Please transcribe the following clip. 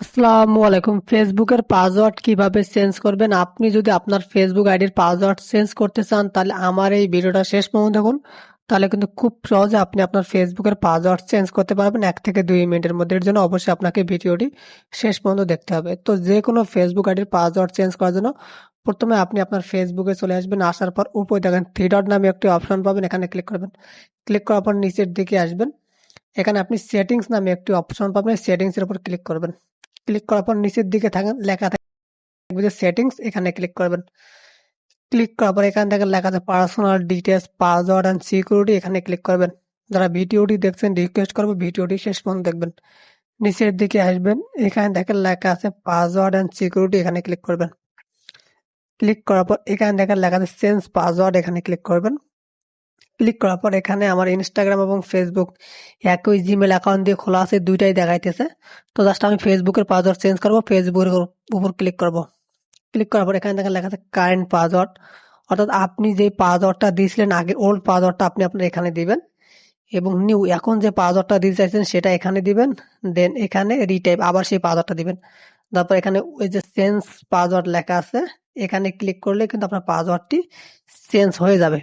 আসসালামু আলাইকুম। ফেসবুকের পাসওয়ার্ড কীভাবে চেঞ্জ করবেন? আপনি যদি আপনার ফেসবুক আইডির পাসওয়ার্ড চেঞ্জ করতে চান, তাহলে আমার এই ভিডিওটা শেষ পর্যন্ত দেখুন। তাহলে কিন্তু খুব সহজে আপনি আপনার ফেসবুকের পাসওয়ার্ড চেঞ্জ করতে পারবেন। এক থেকে দুই মিনিটের মধ্যে এর জন্য অবশ্যই আপনাকে ভিডিওটি শেষ পর্যন্ত দেখতে হবে। তো যে কোনো ফেসবুক আইডির পাসওয়ার্ড চেঞ্জ করার জন্য প্রথমে আপনি আপনার ফেসবুকে চলে আসবেন। আসার পর উপরে দেখেন থ্রি ডট নামে একটি অপশন পাবেন। এখানে ক্লিক করবেন। ক্লিক করার পর নিচের দিকে আসবেন। এখানে আপনি সেটিংস নামে একটি অপশন পাবেন। সেটিংসের উপর ক্লিক করবেন। ক্লিক করার পর নিচের দিকে থাকেন, লেখা থাকবে যে সেটিংস এখানে ক্লিক করবেন। ক্লিক করার পর এখান থেকে লেখা আছে personal details password and security এখানে ক্লিক করবেন। যারা ভিডিওটি দেখছেন রিকোয়েস্ট করব ভিডিওটি শেষ পর্যন্ত দেখবেন। নিচের দিকে আসবেন, এখানে দেখেন লেখা আছে পাসওয়ার্ড অ্যান্ড সিকিউরিটি এখানে ক্লিক করবেন। ক্লিক করার পর এখানে দেখেন লেখা আছে চেঞ্জ পাসওয়ার্ড এখানে ক্লিক করবেন। ক্লিক করার পর এখানে আমার ইনস্টাগ্রাম এবং ফেসবুক একই জিমেল অ্যাকাউন্ট দিয়ে খোলা আছে, দুইটাই দেখাইতেছে। তো জাস্ট আমি ফেসবুকের পাসওয়ার্ড চেঞ্জ করব ফেসবুকের উপর ক্লিক করব। ক্লিক করার পর এখানে দেখেন লেখা আছে কারেন্ট পাসওয়ার্ড অর্থাৎ আপনি যে পাসওয়ার্ডটা দিয়েছিলেন আগে ওল্ড পাসওয়ার্ডটা আপনি আপনার এখানে দিবেন। এবং নিউ এখন যে পাসওয়ার্ডটা দিতে চাইছেন, সেটা এখানে দিবেন। দেন এখানে রিটাইপ আবার সেই পাসওয়ার্ডটা দিবেন। তারপর এখানে ওই যে চেঞ্জ পাসওয়ার্ড লেখা আছে, এখানে ক্লিক করলে কিন্তু আপনার পাসওয়ার্ডটি চেঞ্জ হয়ে যাবে।